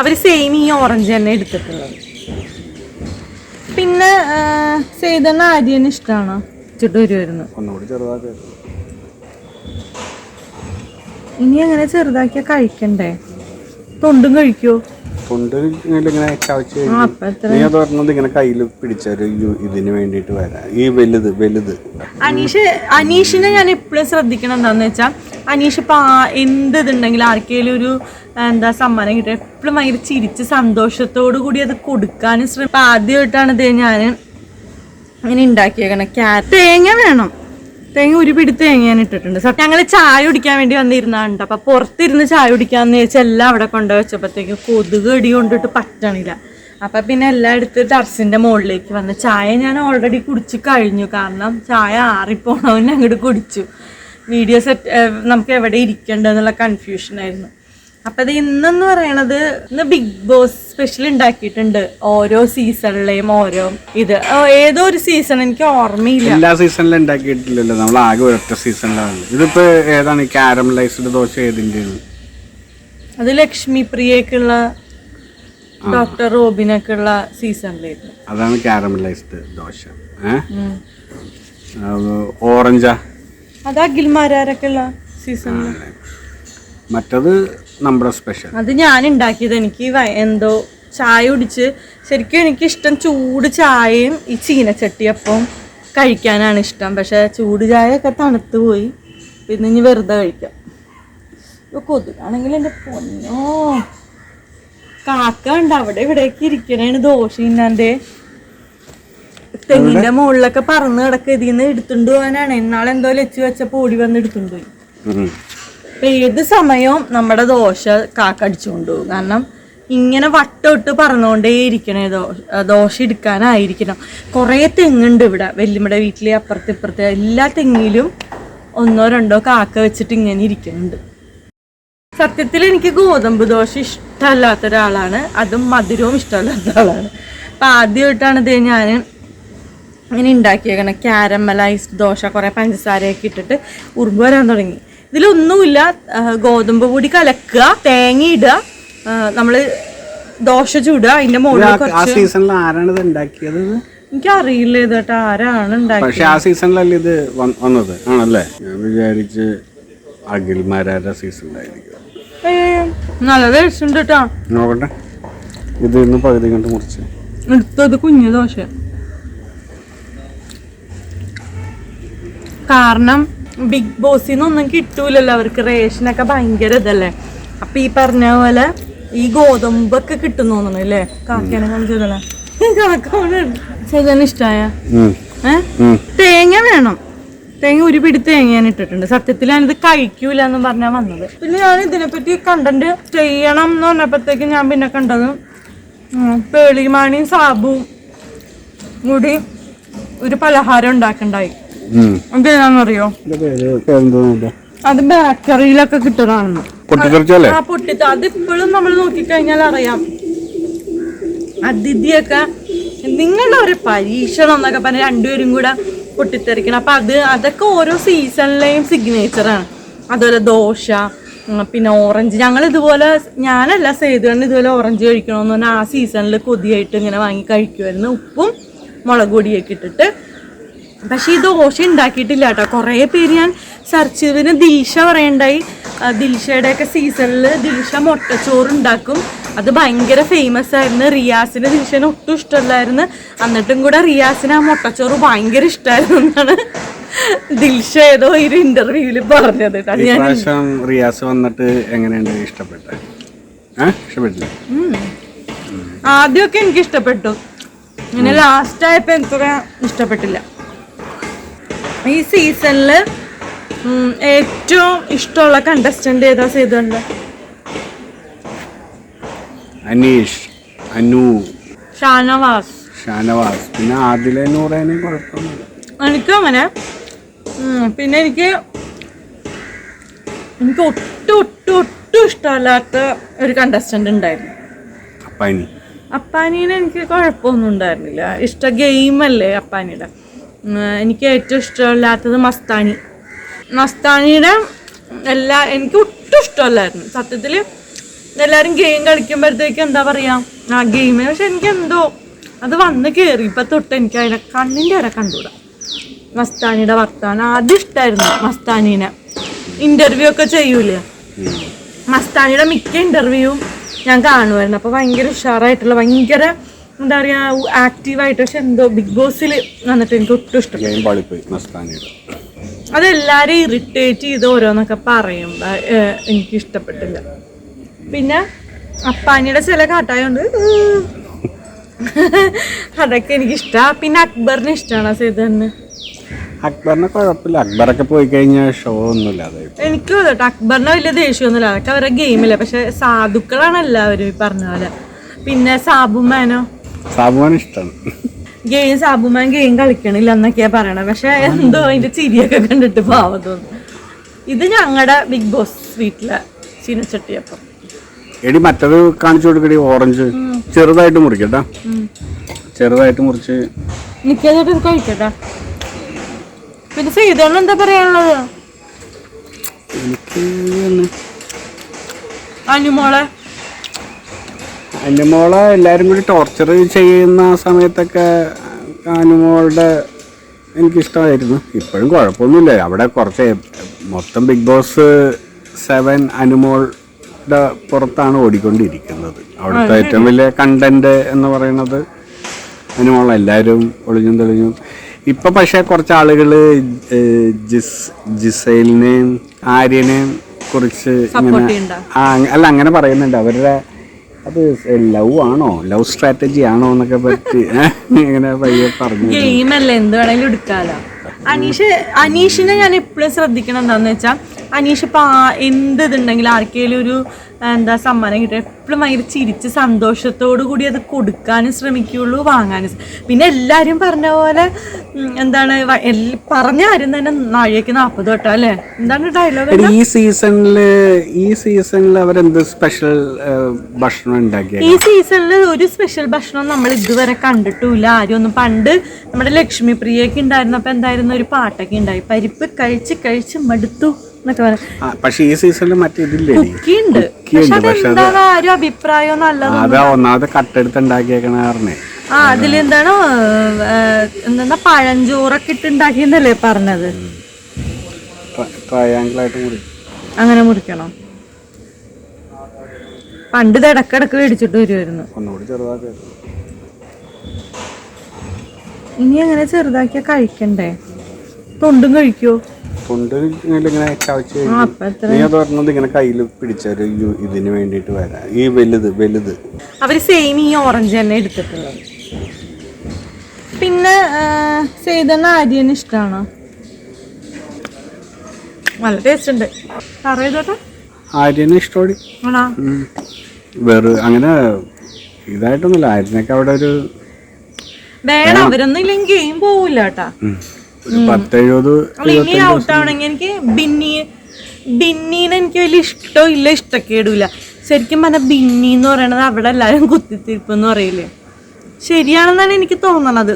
അവർ same ഈ orange തന്നെ എടുത്തിട്ടുള്ളത്. പിന്നെ സേതണ്ണ ആര്യന് ഇഷ്ടമാണോ ചുട്ടു വരുമായിരുന്നു ഒന്നുകൂടി ചെറുതാക്കി. ഇനി അങ്ങനെ ചെറുതാക്കിയാ കഴിക്കണ്ടേ? തൊണ്ടും കഴിക്കോ? ഇങ്ങനെ ചവച്ച് നീ അത് പറഞ്ഞത് ഇങ്ങനെ കയ്യിൽ പിടിച്ചൊരു ഇതിന് വേണ്ടിയിട്ട് വരാം. ഈ വലുത് വലുത്. അനീഷ് അനീഷിനെ ഞാൻ എപ്പോഴും ശ്രദ്ധിക്കണം എന്താന്ന് വെച്ചാൽ അനീഷ് ഇപ്പൊ എന്ത് ഇതുണ്ടെങ്കിലും ആർക്കെങ്കിലും ഒരു എന്താ സമ്മാനം കിട്ടുക എപ്പോഴും ഭയങ്കര ചിരിച്ച് സന്തോഷത്തോടു കൂടി അത് കൊടുക്കാനും ശ്രമിക്കും ആദ്യമായിട്ടാണ് ഇത് ഞാൻ ഇങ്ങനെ ഉണ്ടാക്കിയേക്കണേ. ക്യാ തേങ്ങ വേണം. തേങ്ങ ഒരു തേങ്ങ ഞാൻ ഇട്ടിട്ടുണ്ട്. ഞങ്ങൾ ചായ കുടിക്കാൻ വേണ്ടി വന്നിരുന്നാണ്ട് അപ്പൊ പുറത്തിരുന്ന് ചായ കുടിക്കാന്ന് ചോദിച്ചാൽ എല്ലാം അവിടെ കൊണ്ടുപോയി വെച്ചപ്പോഴത്തേക്കും കൊതുക് അടി കൊണ്ടിട്ട് പറ്റണില്ല. അപ്പൊ പിന്നെ എല്ലാം എടുത്ത് ടർസിന്റെ മുകളിലേക്ക് വന്ന് ചായ ഞാൻ ഓൾറെഡി കുടിച്ച് കഴിഞ്ഞു. കാരണം ചായ ആറിപ്പോണവൻ അങ്ങോട്ട് കുടിച്ചു. വീഡിയോ സെറ്റ് നമുക്ക് എവിടെ ഇരിക്കേണ്ടതെന്നുള്ള കൺഫ്യൂഷൻ ആയിരുന്നു. അപ്പൊ ഇത് ഇന്നെന്ന് പറയണത് ഇന്ന് ബിഗ് ബോസ് സ്പെഷ്യൽ ഉണ്ടാക്കിയിട്ടുണ്ട്. ഓരോ സീസണിലെയും ഓരോ ഇത്. ഏതോ ഒരു സീസൺ എനിക്ക് ഓർമ്മയില്ല. എല്ലാ സീസണിലും ഉണ്ടാക്കിയിട്ടില്ലല്ലോ. നമ്മൾ ആകെ ഒരൊറ്റ സീസണിലാണ് ഇതിപ്പോ ഏതാണ്? കാരമലൈസ്ഡ് ദോശ ഏതിന്റെ അത് ലക്ഷ്മി പ്രിയക്കുള്ള ഡോക്ടർ റോബിനൊക്കെയുള്ള സീസണിലായിരുന്നു അതാണ് കാരമലൈസ്ഡ് ദോശ. ഓറഞ്ചാ? അത് അഖിൽമാരൊക്കെ ഉള്ള സീസണിൽ മറ്റത് നമ്മുടെ സ്പെഷ്യൽ അത് ഞാൻ ഉണ്ടാക്കിയത് എനിക്ക് എന്തോ ചായ കുടിച്ച് ശരിക്കും എനിക്ക് ഇഷ്ടം ചൂട് ചായയും ഈ ചീനച്ചട്ടിയപ്പം കഴിക്കാനാണ് ഇഷ്ടം. പക്ഷെ ചൂട് ചായ ഒക്കെ തണുത്ത് പോയി. പിന്നെ ഇനി വെറുതെ കഴിക്കാം. ഇപ്പൊ കൊതുകാണെങ്കിൽ എന്റെ പൊന്നോ. കാക്ക ഉണ്ട് അവിടെ ഇവിടേക്ക് ഇരിക്കണേണ് ദോശ ഇന്നാന്റെ തെങ്ങിന്റെ മുകളിലൊക്കെ പറന്ന് കിടക്കുക ഇതിന്ന് എടുത്തുകൊണ്ട് പോകാനാണ്. എന്നാളെന്തോ ലച്ച് വെച്ചപ്പോൾ ഓടി വന്ന് എടുത്തുകൊണ്ട് പോയി. അപ്പൊ ഏത് സമയവും നമ്മുടെ ദോശ കാക്കടിച്ചുകൊണ്ട് പോകും? കാരണം ഇങ്ങനെ വട്ടമിട്ട് പറന്നുകൊണ്ടേ ഇരിക്കണേ ദോശ ദോശ എടുക്കാനായിരിക്കണം. കുറേ തെങ്ങുണ്ട് ഇവിടെ വല്യമ്മയുടെ വീട്ടിലെ അപ്പുറത്ത് ഇപ്പുറത്തെ. എല്ലാ തെങ്ങിലും ഒന്നോ രണ്ടോ കാക്ക വെച്ചിട്ട് ഇങ്ങനെ ഇരിക്കുന്നുണ്ട് സത്യത്തിൽ എനിക്ക് ഗോതമ്പ് ദോശ ഇഷ്ടമല്ലാത്ത ഒരാളാണ്. അതും മധുരവും ഇഷ്ടമല്ലാത്ത ആളാണ്. അപ്പം ആദ്യമായിട്ടാണ് ഇത് ഞാൻ ഇങ്ങനെ ഉണ്ടാക്കിയേക്കണം ക്യാരമലൈസ്ഡ് ദോശ കുറേ പഞ്ചസാരയൊക്കെ ഇട്ടിട്ട് ഉറുമ്പ് വരാൻ തുടങ്ങി. ഇതിലൊന്നുമില്ല. ഗോതമ്പ് പൊടി കലക്കുക തേങ്ങ ഇടുക നമ്മൾ ദോശ ചൂടുക അതിന്റെ മുകളിൽ ആരാണ് ഇത് ഉണ്ടാക്കിയത്? എനിക്കറിയില്ല ഇത് കേട്ടോ ആരാണ് ഉണ്ടാക്കിയത്? പക്ഷെ ആ സീസണിലല്ലേ ഇത് വന്ന- വന്നത്? ആണല്ലേ? ഞാൻ വിചാരിച്ച് അഖിൽമാരാരുടെ സീസണിലായിരിക്കും ഏ, നല്ല ടേസ്റ്റ് ഉണ്ട് കേട്ടോ നോക്കട്ടെ. ഇത് ഇന്ന് പകുതി കണ്ട് മുറിച്ച്. എടുത്തത് കുഞ്ഞു ദോശ കാരണം ബിഗ് ബോസിൽ നിന്നൊന്നും കിട്ടൂലല്ലോ അവർക്ക് റേഷനൊക്കെ ഭയങ്കര ഇതല്ലേ? അപ്പൊ ഈ പറഞ്ഞ പോലെ ഈ ഗോതമ്പൊക്കെ കിട്ടും തോന്നണു അല്ലേ? കാക്കേനെ കാണിച്ചതല്ലേ കാക്കോണ് ഇഷ്ടായ? തേങ്ങ വേണം. തേങ്ങ ഒരു പിടി തേങ്ങ ഞാൻ ഇട്ടിട്ടുണ്ട്. സത്യത്തിൽ ഞാനിത് കഴിക്കൂല എന്ന് പറഞ്ഞാ വന്നത്. പിന്നെ ഞാൻ ഇതിനെപ്പറ്റി കണ്ടന്റ് ചെയ്യണം എന്ന് പറഞ്ഞപ്പോഴത്തേക്ക് ഞാൻ പിന്നെ കണ്ടത് പേളിമാണിയും സാബുവും കൂടി ഒരു പലഹാരം ഉണ്ടാക്കണ്ടായി. പേരെന്തോന്നില്ല അത് ബേക്കറിയിലൊക്കെ കിട്ടണാണെന്ന് പൊട്ടിത്തെറിച്ചല്ലേ ആ പൊട്ടിത്ത അതിപ്പോഴും നമ്മൾ നോക്കിക്കഴിഞ്ഞാൽ അറിയാം. അതിഥിയൊക്കെ നിങ്ങളുടെ ഒരു പരീക്ഷണം എന്നൊക്കെ പറഞ്ഞ് രണ്ടുപേരും കൂടെ പൊട്ടിത്തെറിക്കണം. അപ്പൊ അത് അതൊക്കെ ഓരോ സീസണിലെയും സിഗ്നേച്ചറാണ് അതുപോലെ ദോശ പിന്നെ ഓറഞ്ച്. ഞങ്ങൾ ഇതുപോലെ ഞാനല്ല സേതുകൊണ്ട് ഇതുപോലെ ഓറഞ്ച് കഴിക്കണമെന്ന് പറഞ്ഞാൽ ആ സീസണിൽ കൊതിയായിട്ട് ഇങ്ങനെ വാങ്ങി കഴിക്കുമായിരുന്നു ഉപ്പും മുളക് പൊടിയൊക്കെ ഇട്ടിട്ട് പക്ഷെ ഈ ദോശ ഉണ്ടാക്കിയിട്ടില്ല കേട്ടോ കുറേ പേര് ഞാൻ സെർച്ച് ചെയ്ത് പിന്നെ ദിൽഷ പറയണ്ടായി. ദിൽഷയുടെ ഒക്കെ സീസണിൽ ദിൽഷ മുട്ടച്ചോറ് ഉണ്ടാക്കും. അത് ഭയങ്കര ഫേമസ് ആയിരുന്നു. റിയാസിന് ദിൽഷന് ഒട്ടും ഇഷ്ടമല്ലായിരുന്നു. എന്നിട്ടും കൂടെ റിയാസിന് ആ മുട്ടച്ചോറ് ഭയങ്കര ഇഷ്ടമായിരുന്നു എന്നാണ് ദിൽഷ ഏതോ ഒരു ഇന്റർവ്യൂവിൽ പറഞ്ഞത് റിയാസ് വന്നിട്ട് എങ്ങനെയുണ്ട് ഇഷ്ടപ്പെട്ട? ഇഷ്ടപ്പെട്ടില്ല? ആദ്യമൊക്കെ എനിക്ക് ഇഷ്ടപ്പെട്ടു. ഇങ്ങനെ ലാസ്റ്റ് ആയപ്പോ എനിക്കൊക്കെ ഇഷ്ടപ്പെട്ടില്ല. ഈ സീസണിൽ ഏറ്റവും ഇഷ്ടമുള്ള കണ്ടസ്റ്റന്റ് ഏതാ ചെയ്തുണ്ട് അനീഷ് അനു. ഷാനവാസ്. ഷാനവാസ്. പിന്നെ ആദില നൂറേനെ എനിക്കും അങ്ങനെ. പിന്നെ എനിക്ക് എനിക്ക് ഒട്ടും ഒട്ടും ഒട്ടും ഇഷ്ടമല്ലാത്ത ഒരു കണ്ടസ്റ്റന്റ് ഉണ്ടായിരുന്നു. അപ്പാനി. അപ്പാനീനെ എനിക്ക് കുഴപ്പമൊന്നും ഉണ്ടായിരുന്നില്ല. ഇഷ്ട ഗെയിമല്ലേ അപ്പാനിയുടെ. എനിക്ക് ഏറ്റവും ഇഷ്ടമില്ലാത്തത് മസ്താനി. മസ്താനിയുടെ എല്ലാ എനിക്ക് ഒട്ടും ഇഷ്ടമല്ലായിരുന്നു. സത്യത്തിൽ എല്ലാവരും ഗെയിം കളിക്കുമ്പോഴത്തേക്ക് എന്താ പറയുക ആ ഗെയിം പക്ഷെ എനിക്ക് എന്തോ അത് വന്ന് കയറി ഇപ്പം തൊട്ട് എനിക്ക് അതിനെ കണ്ണിന്റെ വരെ കണ്ടുകൂടാ. മസ്താനിയുടെ വർത്താനം. ആദ്യം ഇഷ്ടമായിരുന്നു മസ്താനീനെ. ഇന്റർവ്യൂ ഒക്കെ ചെയ്യൂലേ? മസ്താനിയുടെ മിക്ക ഇന്റർവ്യൂവും ഞാൻ കാണുമായിരുന്നു. അപ്പോൾ ഭയങ്കര ഉഷാറായിട്ടുള്ള ഭയങ്കര എന്താ പറയാ ആക്റ്റീവായിട്ട് പക്ഷെ എന്തോ ബിഗ് ബോസിൽ വന്നിട്ട് എനിക്ക് ഒട്ടും ഇഷ്ടം. അതെല്ലാരും ഇറിറ്റേറ്റ് ചെയ്ത് ഓരോന്നൊക്കെ പറയുമ്പോ എനിക്ക് ഇഷ്ടപ്പെട്ടില്ല. പിന്നെ അപ്പാനിയുടെ ചില കാട്ടായോണ്ട് അതൊക്കെ എനിക്ക് ഇഷ്ടമാണ് പിന്നെ അക്ബറിനെ ഇഷ്ടമാണ് തന്നെ. അക്ബറിനെ കുഴപ്പമില്ല. അക്ബറൊക്കെ പോയി കഴിഞ്ഞാൽ ഷോ ഒന്നുമില്ല എനിക്ക് തോന്നട്ടെ കേട്ടോ അക്ബറിന് വലിയ ദേഷ്യമൊന്നുമില്ല അതൊക്കെ അവരുടെ ഗെയിമില്ല പക്ഷെ സാധുക്കളാണ് എല്ലാവരും ഈ പറഞ്ഞ പോലെ. പിന്നെ സാബുമാനോ സാബുമാൻ ഇഷ്ടമാണ് ഗെയിം സാബുമാൻ ഗെയിം കളിക്കണില്ല എന്നൊക്കെയാ പറയണത് പക്ഷെ എന്തോ അതിന്റെ ചിരിയൊക്കെ കണ്ടിട്ട് പാവം തോന്നുന്നു ഇത് ഞങ്ങളുടെ ബിഗ് ബോസ് വീട്ടിലെ ചീനച്ചട്ടിയപ്പം. എടി മറ്റത് കാണിച്ചു കൊടുക്കടി ഓറഞ്ച്. ചെറുതായിട്ട് മുറിക്കട്ടാ. ചെറുതായിട്ട് മുറിച്ച്. എനിക്കതൊട്ട് കഴിക്കട്ടെ. പിന്നെ സീതോണ് എന്താ പറയാനുള്ളത്? എനിക്ക് തന്നെ അനുമോളെ മോളെ എല്ലാവരും കൂടി ടോർച്ചർ ചെയ്യുന്ന സമയത്തൊക്കെ അനുമോളുടെ എനിക്കിഷ്ടമായിരുന്നു. ഇപ്പോഴും കുഴപ്പമൊന്നുമില്ല. അവിടെ കുറച്ച് മൊത്തം ബിഗ് ബോസ് സെവൻ അനുമോളുടെ പുറത്താണ് ഓടിക്കൊണ്ടിരിക്കുന്നത്. അവിടുത്തെ ഏറ്റവും വലിയ കണ്ടന്റ് എന്ന് പറയുന്നത് അനുമോൾ. എല്ലാവരും ഒളിഞ്ഞും തെളിഞ്ഞും. ഇപ്പം പക്ഷേ കുറച്ച് ആളുകൾ ജിസ് ജിസൈലിനെയും ആര്യനെയും കുറിച്ച് ഇങ്ങനെ ആ അല്ല അങ്ങനെ പറയുന്നുണ്ട്. അവരുടെ അത് ലവ് ആണോ? ലവ് സ്ട്രാറ്റജി ആണോ എന്നൊക്കെ പറ്റി ഇങ്ങനെ പയ്യെ പറഞ്ഞു. ഗെയിം അല്ലേ എന്ത് വേണേലും എടുക്കാലോ. അനീഷ് അനീഷിനെ ഞാൻ എപ്പോഴും ശ്രദ്ധിക്കണം എന്താന്ന് വെച്ചാൽ അനീഷ് ഇപ്പൊ എന്ത് ഇതുണ്ടെങ്കിലും ആർക്കെങ്കിലും ഒരു എന്താ സമ്മാനം കിട്ടുക എപ്പോഴും ഭയങ്കര ചിരിച്ച് സന്തോഷത്തോടു കൂടി അത് കൊടുക്കാനും ശ്രമിക്കുകയുള്ളൂ വാങ്ങാനും പിന്നെ എല്ലാരും പറഞ്ഞ പോലെ എന്താണ് പറഞ്ഞ ആരും തന്നെ നാഴികക്ക് നാൽപ്പത് തൊട്ടോ അല്ലേ? എന്താണ് ഡയലോഗ് ഈ സീസണിൽ ഈ സീസണിൽ അവർ അവരെന്ത് സ്പെഷ്യൽ ഭക്ഷണം ഉണ്ടാക്കി ഈ സീസണിൽ ഒരു സ്പെഷ്യൽ ഭക്ഷണം നമ്മൾ ഇതുവരെ കണ്ടിട്ടില്ല ആരും ഒന്നും പണ്ട് നമ്മുടെ ലക്ഷ്മി പ്രിയൊക്കെ ഉണ്ടായിരുന്നപ്പോൾ എന്തായിരുന്നു ഒരു പാട്ടൊക്കെ ഉണ്ടായി. പരിപ്പ് കഴിച്ച് കഴിച്ച് മടുത്തു. എന്നൊക്കെ പറയാം പക്ഷെ ഈ സീസണിൽ കുക്കിയുണ്ട്. കുക്കിയുണ്ട്, പക്ഷെ അതെന്താണ് ആരും അഭിപ്രായം നല്ലത് അതാ ഒന്നാമത് കട്ടെടുത്ത് ഉണ്ടാക്കിയേക്കണ കാരണേ. ആ അതിലെന്താണോ എന്താ പഴഞ്ചോറൊക്കെ ഇട്ട് ഉണ്ടാക്കിയെന്നല്ലേ പറഞ്ഞത് ട്രയാങ്കിൾ ആയിട്ട് അങ്ങനെ മുറിക്കണം. പണ്ട് ഇത് ഇടക്കിടക്ക് മേടിച്ചിട്ട് വരുമായിരുന്നു ഇനി അങ്ങനെ ചെറുതാക്കിയാ കഴിക്കണ്ടേ? തൊണ്ടും കഴിക്കോ? തൊണ്ട് ഇങ്ങനെ ചവച്ച് നീ അത് പറഞ്ഞത് ഇങ്ങനെ കയ്യിൽ പിടിച്ചൊരു ഇതിന് വേണ്ടിയിട്ട് വരാം. ഈ വലുത് വലുത്. അവർ സെയിം ഈ ഓറഞ്ച് തന്നെ എടുത്തിട്ടുള്ളത്. പിന്നെ ചെയ്തന്ന ആര്യന് ഇഷ്ടമാണോ നല്ല ടേസ്റ്റ് ഉണ്ട്. പറയതോട്ടെ ആര്യനെ ഇഷ്ടോടി. വേറെ അങ്ങനെ ഇതായിട്ടൊന്നുമില്ല. ആര്യനൊക്കെ അവിടെ ഒരു വേണം അവരൊന്നും ഇല്ലെങ്കിൽ ഗെയിം പോവില്ല കേട്ടാ. പത്തെഴുപത് അല്ല ഇനി ഔട്ട് ആവണമെങ്കിൽ എനിക്ക് ബിന്നി ബിന്നീനെ എനിക്ക് വലിയ ഇഷ്ടോ ഇല്ല ഇഷ്ടക്കേടില്ല ശരിക്കും പറഞ്ഞ ബിന്നി എന്ന് പറയണത് അവിടെ എല്ലാവരും കുത്തിത്തിരിപ്പ് എന്ന് പറയില്ലേ? ശരിയാണെന്നാണ് എനിക്ക് തോന്നണത്.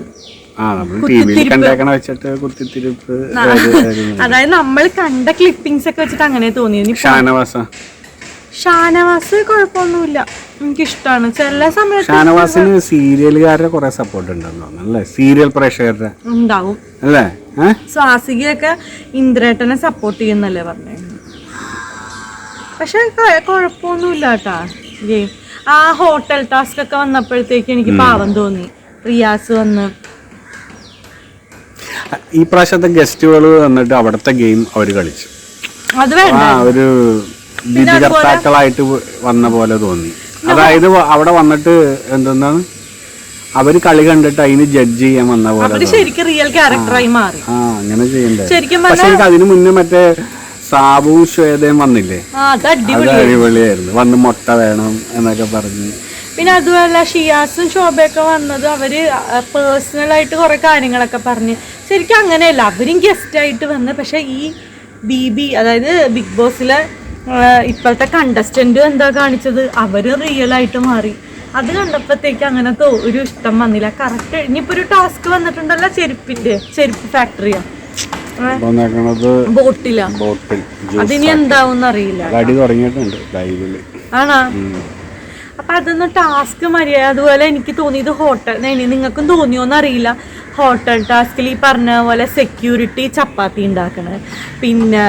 അതായത് നമ്മൾ കണ്ട ക്ലിപ്പിംഗ്സ് ഒക്കെ വെച്ചിട്ട് അങ്ങനെ തോന്നിയത്. ഷാനവാസ. ഷാനവാസ് കുഴപ്പമൊന്നുമില്ല. എനിക്കിഷ്ടമാണ് ചില സമയത്ത് ഷാനവാസിന് സീരിയലുകാരുടെ കുറെ സപ്പോർട്ട് ഉണ്ടെന്ന് തോന്നുന്നു അല്ലേ? സീരിയൽ പ്രേക്ഷകരുടെ. ഉണ്ടാവും. അല്ലേ? സ്വാസികയൊക്കെ ഇന്ദ്രേട്ടനെ സപ്പോർട്ട് ചെയ്യുന്നല്ലേ പറഞ്ഞു. പക്ഷെ കുഴപ്പമൊന്നുമില്ല കേട്ടാ ആ ഹോട്ടൽ ടാസ്ക് ഒക്കെ വന്നപ്പോഴത്തേക്ക് എനിക്ക് പാവം തോന്നി. റിയാസ് വന്ന്. ഈ പ്രാവശ്യത്തെ ഗസ്റ്റുകൾ വന്നിട്ട് അവിടുത്തെ ഗെയിം അവർ കളിച്ചു. അത് വേണ്ട. ഒരു വിധികർത്താക്കളായിട്ട് വന്ന പോലെ തോന്നി. അതായത് അവിടെ വന്നിട്ട് എന്തെന്നാണ്? അവർ കളി കണ്ടിട്ട് അതിന് ജഡ്ജ് ചെയ്യാൻ വന്ന പോലെ അവർ ശരിക്കും റിയൽ ക്യാരക്ടറായി മാറി. ആ അങ്ങനെ ചെയ്യണ്ടേ. ശരിക്കും പക്ഷെ എനിക്ക് അതിനു മുന്നേ മറ്റേ സാബുവും ശ്വേതയും വന്നില്ലേ? ആ അത് അടിപൊളി അടിപൊളിയായിരുന്നു. വന്ന് മുട്ട വേണം എന്നൊക്കെ പറഞ്ഞ്. പിന്നെ അതുമല്ല ഷിയാസും ശോഭയൊക്കെ വന്നത് അവർ പേഴ്സണൽ ആയിട്ട് കുറെ കാര്യങ്ങളൊക്കെ പറഞ്ഞ്. ശരിക്കും അങ്ങനെയല്ല അവരും ഗസ്റ്റ് ആയിട്ട് വന്ന്. പക്ഷെ ഈ ബി ബി അതായത് ബിഗ് ബോസിലെ ഇപ്പോഴത്തെ കണ്ടസ്റ്റന്റ് എന്താ കാണിച്ചത്? അവർ റിയൽ ആയിട്ട് മാറി. അത് കണ്ടപ്പോഴത്തേക്ക് അങ്ങനത്തെ ഒരു ഇഷ്ടം വന്നില്ല. കറക്റ്റ് ഇനിയിപ്പോ ഒരു ടാസ്ക് വന്നിട്ടുണ്ടല്ലോ ചെരുപ്പിന്റെ ചെരുപ്പ് ഫാക്ടറിയാ ബോട്ടില. അതിനി എന്താവും അറിയില്ല ആണോ? അപ്പൊ അതൊന്ന് ടാസ്ക് മര്യാദ. അതുപോലെ എനിക്ക് തോന്നിയത് ഹോട്ടൽ നിങ്ങൾക്കും തോന്നിയോന്ന് അറിയില്ല ഹോട്ടൽ ടാസ്കിൽ ഈ പറഞ്ഞ പോലെ സെക്യൂരിറ്റി ചപ്പാത്തി ഉണ്ടാക്കണത് പിന്നെ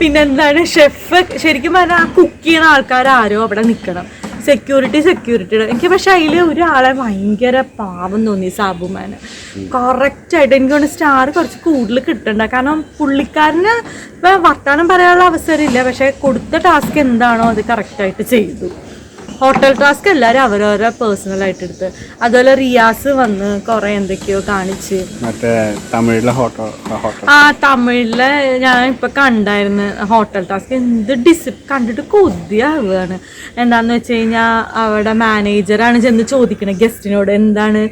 പിന്നെ എന്താണ് ഷെഫ് ശരിക്കും പറഞ്ഞാൽ കുക്ക് ചെയ്യണ ആൾക്കാർ ആരോ അവിടെ നിൽക്കണം സെക്യൂരിറ്റി സെക്യൂരിറ്റി എനിക്ക് പക്ഷെ അതിൽ ഒരാളെ ഭയങ്കര പാവം തോന്നി സാബുമാന് കറക്റ്റായിട്ട് എനിക്ക് തോന്നുന്നു സ്റ്റാർ കുറച്ച് കൂടുതൽ കിട്ടണ്ട. കാരണം പുള്ളിക്കാരന് വർത്തമാനം പറയാനുള്ള അവസരമില്ല പക്ഷെ കൊടുത്ത ടാസ്ക് എന്താണോ അത് കറക്റ്റായിട്ട് ചെയ്തു. ഹോട്ടൽ ടാസ്ക് എല്ലാവരും അവരവരെ പേഴ്സണൽ ആയിട്ട് എടുത്ത്. അതുപോലെ റിയാസ് വന്ന് കുറെ എന്തൊക്കെയോ കാണിച്ച്. മറ്റേ തമിഴിലെ ഹോട്ടൽ. ആ തമിഴിലെ ഞാൻ ഇപ്പൊ കണ്ടായിരുന്നു ഹോട്ടൽ ടാസ്ക്. എന്ത് ഡിസി കണ്ടിട്ട് കൊതിയാവുകയാണ്. എന്താന്ന് വെച്ച് കഴിഞ്ഞാൽ അവിടെ മാനേജറാണ് ചെന്ന് ചോദിക്കണത് ഗസ്റ്റിനോട് എന്താണ്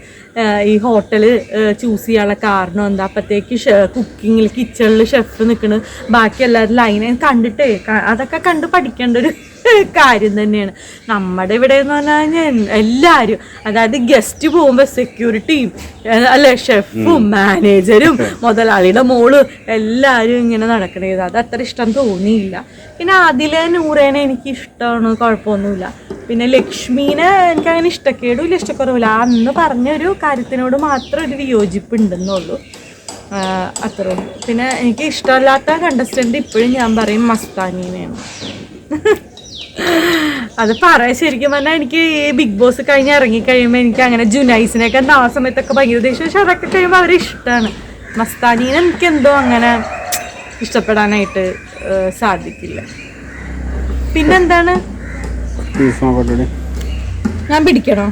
ഈ ഹോട്ടൽ ചൂസ് ചെയ്യാനുള്ള കാരണം എന്താ? അപ്പത്തേക്ക് കുക്കിങ്ങിൽ കിച്ചണിൽ ഷെഫ് നിൽക്കണ് ബാക്കി എല്ലാവരും ലൈൻ കണ്ടിട്ടേ അതൊക്കെ കണ്ട് പഠിക്കേണ്ട ഒരു കാര്യം തന്നെയാണ്. നമ്മുടെ ഇവിടെ എന്ന് പറഞ്ഞു കഴിഞ്ഞാൽ എല്ലാവരും അതായത് ഗസ്റ്റ് പോകുമ്പോൾ സെക്യൂരിറ്റിയും അല്ലെ ഷെഫും മാനേജരും മുതലാളിയുടെ മോൾ എല്ലാവരും ഇങ്ങനെ നടക്കണത് അത് അത്ര ഇഷ്ടം തോന്നിയില്ല. പിന്നെ അതിലെ നൂറേനെ എനിക്ക് ഇഷ്ടമാണ് കുഴപ്പമൊന്നുമില്ല. പിന്നെ ലക്ഷ്മീനെ എനിക്ക് അങ്ങനെ ഇഷ്ടക്കേടും ഇല്ല ഇഷ്ടക്കുറവില്ല അന്ന് പറഞ്ഞൊരു കാര്യത്തിനോട് മാത്രം ഒരു വിയോജിപ്പ് ഉണ്ടെന്നുള്ളൂ അത്ര അത്രേ ഉള്ളൂ. പിന്നെ എനിക്ക് ഇഷ്ടമല്ലാത്ത കണ്ടസ്റ്റന്റ് ഇപ്പോഴും ഞാൻ പറയും മസ്താനീനെയാണ് അത് പറയാൻ ശരിക്കും പറഞ്ഞാൽ എനിക്ക് ഈ ബിഗ് ബോസ് കഴിഞ്ഞ് ഇറങ്ങി കഴിയുമ്പോൾ എനിക്ക് അങ്ങനെ ജുനൈസിനെയൊക്കെ ആ സമയത്തൊക്കെ ഭയങ്കര ദേഷ്യം. പക്ഷെ അതൊക്കെ കഴിയുമ്പോൾ അവരെ ഇഷ്ടമാണ് മസ്താനീനെ എനിക്ക് എന്തോ അങ്ങനെ ഇഷ്ടപ്പെടാനായിട്ട് സാധിക്കില്ല. പിന്നെന്താണ്? ഞാൻ പിടിക്കണോ?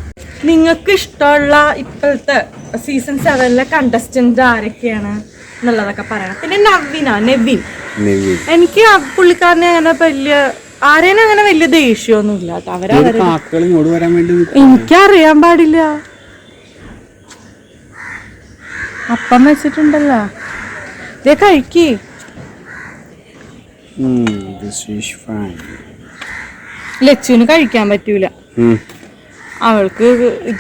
നിങ്ങൾക്ക് ഇഷ്ടമുള്ള ഇപ്പോഴത്തെ സീസൺ സെവനിലെ കണ്ടസ്റ്റന്റ് ആരൊക്കെയാണ് എന്നുള്ളതൊക്കെ പറയണം. പിന്നെ നവീന നെവിൻ. നെവി എനിക്ക് പുള്ളിക്കാരനെ അങ്ങനെ വലിയ ആരേനും അങ്ങനെ വലിയ ദേഷ്യമൊന്നും ഇല്ല അവരെ എനിക്കറിയാൻ പാടില്ല. അപ്പം വെച്ചിട്ടുണ്ടല്ലോ. ഇതേ കഴിക്കേ. ഉം, this is fine. ലച്ചുവിന് കഴിക്കാൻ പറ്റൂല. അവൾക്ക്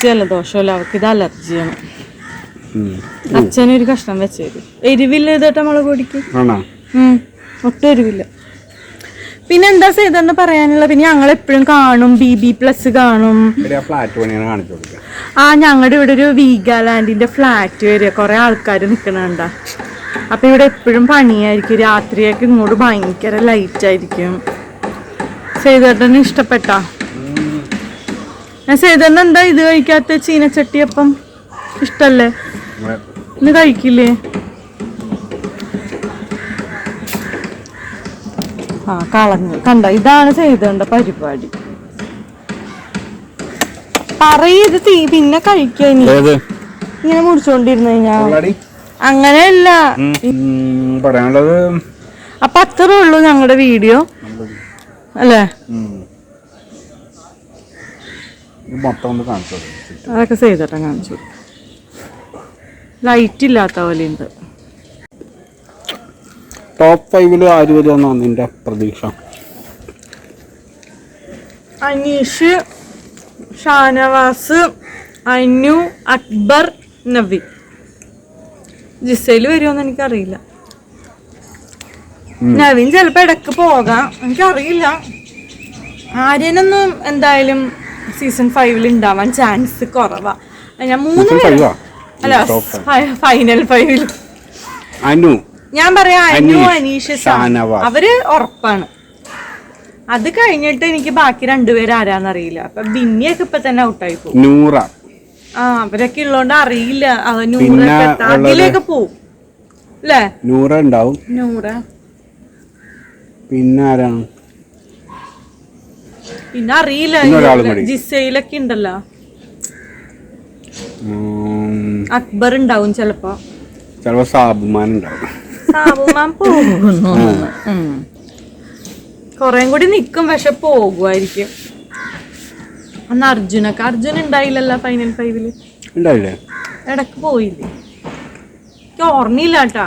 ജലദോഷമല്ല അവൾക്ക് ഇത് അലർജിയാണ്. അച്ഛനൊരു കഷ്ണം വെച്ചേര് എരിവില്ല ഇതോട്ട് മുളക് പൊടിക്ക്. ആണോ? ഉം, ഒട്ടും എരിവില്ല. പിന്നെ എന്താ ചെയ്തെന്ന് പറയാനുള്ള പിന്നെ ഞങ്ങൾ എപ്പോഴും കാണും ബി ബി പ്ലസ് കാണും. ആ ഞങ്ങളുടെ ഇവിടെ ഒരു വീഗാലാൻഡിന്റെ ഫ്ലാറ്റ് വരിക കുറെ ആൾക്കാർ നിൽക്കണണ്ട അപ്പൊ ഇവിടെ എപ്പോഴും പണിയായിരിക്കും. രാത്രിയൊക്കെ ഇങ്ങോട്ട് ഭയങ്കര ലൈറ്റ് ആയിരിക്കും. സേതേട്ടന് ഇഷ്ടപ്പെട്ട? ഞാൻ എന്താ ഇത് കഴിക്കാത്ത ചീനച്ചട്ടിയപ്പം ഇഷ്ടല്ലേ? ഇന്ന് കഴിക്കില്ലേ? ആ കളഞ്ഞു. കണ്ട? ഇതാണ് ചെയ്തേണ്ട പരിപാടി. പറയത് തീ പിന്നെ കഴിക്കുക ഇനി. ഇങ്ങനെ മുറിച്ചോണ്ടിരുന്നു കഴിഞ്ഞാ? അങ്ങനെയല്ല. പറയാനുള്ളത് അപ്പൊ അത്രേ ഉള്ളൂ ഞങ്ങളുടെ വീഡിയോ. അല്ലേ? അതൊക്കെ ചെയ്തിട്ടാ കാണിച്ചു ലൈറ്റ് ഇല്ലാത്ത പോലെ ഉണ്ട്. ടോപ്പ് ഫൈവിൽ ആര് വരുമെന്നാണ് നിന്റെ പ്രതീക്ഷ? അനീഷ് ഷാനവാസ് അനു അക്ബർ നവി. ജിസയിൽ വരുമെന്ന് എനിക്കറിയില്ല. നവീൻ ചിലപ്പോ ഇടയ്ക്ക് പോകാം. എനിക്കറിയില്ല. ആര്യനൊന്നും എന്തായാലും സീസൺ ഫൈവിൽ ഉണ്ടാവാൻ ചാൻസ് കുറവാ. ഞാൻ മൂന്ന് പേര്? അല്ല ഫൈനൽ ഫൈവിൽ അനു ഞാൻ പറയാം അനു അനീഷ്, ഷാനവാസ്. അവർ ഉറപ്പാണ്. അത് കഴിഞ്ഞിട്ട് എനിക്ക് ബാക്കി രണ്ടുപേരും ആരാന്നറിയില്ല. അപ്പൊ ബിന്നിയൊക്കെ ഇപ്പൊ തന്നെ ഔട്ടായി പോകും നൂറ. ആ അവരൊക്കെ ഉള്ളോണ്ട് അറിയില്ല? അതിലേക്ക് പോവും. അല്ലേ നൂറ ഉണ്ടാവും. നൂറ. പിന്നെ ആരാണ്? പിന്നെ അറിയില്ല. ജിസയിലൊക്കെ ഉണ്ടല്ലോ. അക്ബർ ഉണ്ടാവും ചെലപ്പോ. ചിലപ്പോ സാബുമാൻ ഉണ്ടാവും. സാബുമാൻ പോകുന്നു കൊറേം കൂടി നിക്കും പക്ഷെ പോകുമായിരിക്കും അന്ന് അർജുനൊക്കെ അർജുൻ ഉണ്ടായില്ലല്ലോ ഫൈനൽ ഫൈവിൽ ഇടയ്ക്ക് പോയില്ലേ? എനിക്ക് ഓർമ്മയില്ല കേട്ടാ.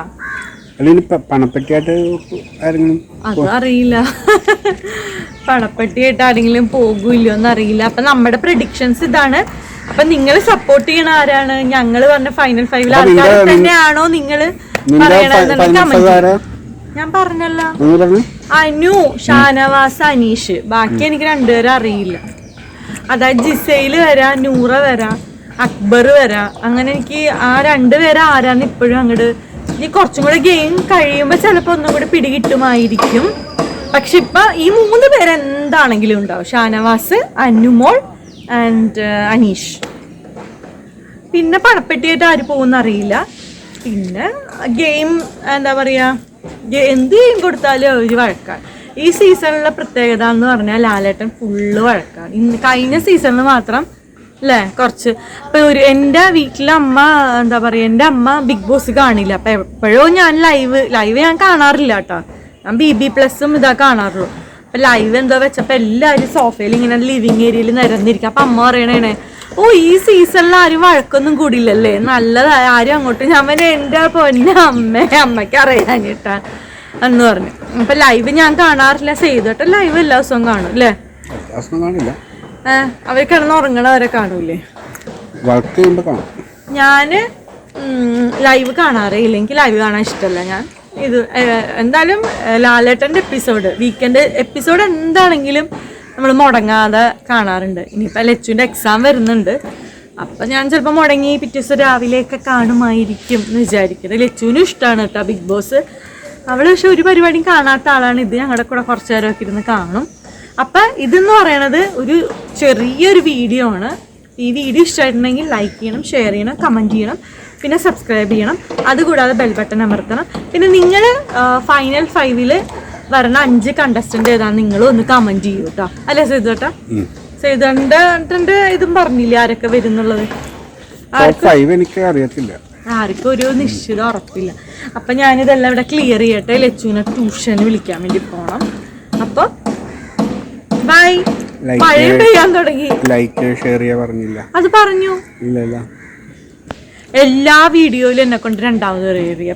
പണപ്പെട്ടിയായിട്ട് ആരെങ്കിലും അത് അറിയില്ല. പണപ്പെട്ടിയായിട്ട് ആരെങ്കിലും പോകുമല്ലോ എന്നറിയില്ല അപ്പൊ നമ്മുടെ പ്രഡിക്ഷൻസ് ഇതാണ്. അപ്പൊ നിങ്ങൾ സപ്പോർട്ട് ചെയ്യണ ആരാണ്? ഞങ്ങൾ പറഞ്ഞ ഫൈനൽ ഫൈവിൽ ആൾക്കാർ തന്നെയാണോ നിങ്ങൾ ഞാൻ പറഞ്ഞല്ലോ. അനു ഷാനവാസ് അനീഷ്. ബാക്കി എനിക്ക് രണ്ടുപേരും അറിയില്ല. അതായത് ജിസയിൽ വരാ നൂറ വരാ അക്ബർ വരാ. അങ്ങനെ എനിക്ക് ആ രണ്ടുപേരെ ആരാന്ന് ഇപ്പോഴും അങ്ങോട്ട് ഇനി കുറച്ചും കൂടെ ഗെയിം കഴിയുമ്പോൾ ചിലപ്പോൾ ഒന്നും കൂടെ പിടികിട്ടുമായിരിക്കും. പക്ഷെ ഇപ്പൊ ഈ മൂന്ന് പേര് എന്താണെങ്കിലും ഉണ്ടാവും. ഷാനവാസ് അനുമോൾ ആൻഡ് അനീഷ്. പിന്നെ പണപ്പെട്ടിയായിട്ട് ആര് പോകുന്ന അറിയില്ല. പിന്നെ ഗെയിം എന്താ പറയുക എന്ത് ഗെയിം കൊടുത്താലും അവർ വഴക്കാണ് ഈ സീസണിലെ പ്രത്യേകത എന്ന് പറഞ്ഞാൽ ലാലേട്ടൻ ഫുള്ള് വഴക്കാണ്. ഇന്ന് കഴിഞ്ഞ സീസണിൽ മാത്രം അല്ലേ കുറച്ച്. ഇപ്പം ഒരു എന്റെ വീട്ടിലെ അമ്മ എന്താ പറയുക എന്റെ അമ്മ ബിഗ് ബോസ് കാണില്ല. അപ്പം എപ്പോഴും ഞാൻ ലൈവ് ലൈവ് ഞാൻ കാണാറില്ല കേട്ടോ. ഞാൻ ബി ബി പ്ലസും ഇതാ കാണാറുള്ളൂ. അപ്പം ലൈവ് എന്തോ വെച്ചപ്പോൾ എല്ലാവരും സോഫയിൽ ഇങ്ങനെ ലിവിങ് ഏരിയയിൽ നിരന്നിരിക്കും. അപ്പം അമ്മ പറയണേ ഓ ഈ സീസണിൽ ആരും വഴക്കൊന്നും കൂടിയില്ലല്ലേ നല്ലതായി ആരും അങ്ങോട്ട്. ഞാൻ എന്റെ പൊന്നെ അമ്മ അമ്മയ്ക്ക് അറിയാനിട്ടാ എന്ന് പറഞ്ഞു. അപ്പൊ ലൈവ് ഞാൻ കാണാറില്ല. ചെയ്തിട്ട് ലൈവ് എല്ലാ ദിവസവും കാണും അല്ലേ? അവർ കിടന്ന് ഉറങ്ങണവരെ കാണൂലേ? ഞാൻ ലൈവ് കാണാറേ ഇല്ലെങ്കിൽ ലൈവ് കാണാൻ ഇഷ്ടമല്ല ഞാൻ. ഇത് എന്തായാലും ലാലേട്ടന്റെ എപ്പിസോഡ് വീക്കെൻഡ് എപ്പിസോഡ് എന്താണെങ്കിലും നമ്മൾ മുടങ്ങാതെ കാണാറുണ്ട്. ഇനിയിപ്പോൾ ലച്ചുവിന്റെ എക്സാം വരുന്നുണ്ട്. അപ്പം ഞാൻ ചിലപ്പോൾ മുടങ്ങി പിറ്റേ ദിവസം രാവിലെയൊക്കെ കാണുമായിരിക്കും എന്ന് വിചാരിക്കുന്നത് ലച്ചുവിനും ഇഷ്ടമാണ് കേട്ടോ ബിഗ് ബോസ്. അവൾ പക്ഷെ ഒരു പരിപാടിയും കാണാത്ത ആളാണ്. ഇത് ഞങ്ങളുടെ കൂടെ കുറച്ച് നേരമൊക്കെ ഇരുന്ന് കാണും. അപ്പം ഇതെന്ന് പറയണത് ഒരു ചെറിയൊരു വീഡിയോ ആണ്. ഈ വീഡിയോ ഇഷ്ടമായിട്ടുണ്ടെങ്കിൽ ലൈക്ക് ചെയ്യണം ഷെയർ ചെയ്യണം കമന്റ് ചെയ്യണം പിന്നെ സബ്സ്ക്രൈബ് ചെയ്യണം. അതുകൂടാതെ ബെൽ ബട്ടൺ അമർത്തണം. പിന്നെ നിങ്ങൾ ഫൈനൽ ഫൈവിൽ വരണ അഞ്ച് കണ്ടസ്റ്റന്റ് ഏതാന്ന് നിങ്ങൾ ഒന്ന് കമന്റ് ചെയ്യൂ കേട്ടോ അല്ലെ സേതുട്ടാ? സേതുന്റെ ഇതും പറഞ്ഞില്ലേ ആരൊക്കെ വരുന്നുള്ളത്? എനിക്ക് അറിയത്തില്ല. ആർക്കും ഒരു നിശ്ചിത ഉറപ്പില്ല. അപ്പൊ ഞാനിതെല്ലാം ഇവിടെ ക്ലിയർ ചെയ്യട്ടെ. ലച്ചുവിനെ ട്യൂഷന് വിളിക്കാൻ വേണ്ടി പോണം. അപ്പൊ ബൈ Like, മഴ പെയ്യാൻ തുടങ്ങി. ലൈക്ക് ഷെയർ ചെയ്യാൻ പറഞ്ഞില്ല. അത് പറഞ്ഞു. ഇല്ല ഇല്ല എല്ലാ വീഡിയോയിലും എന്നെ കൊണ്ട് രണ്ടാമത് കയറിയ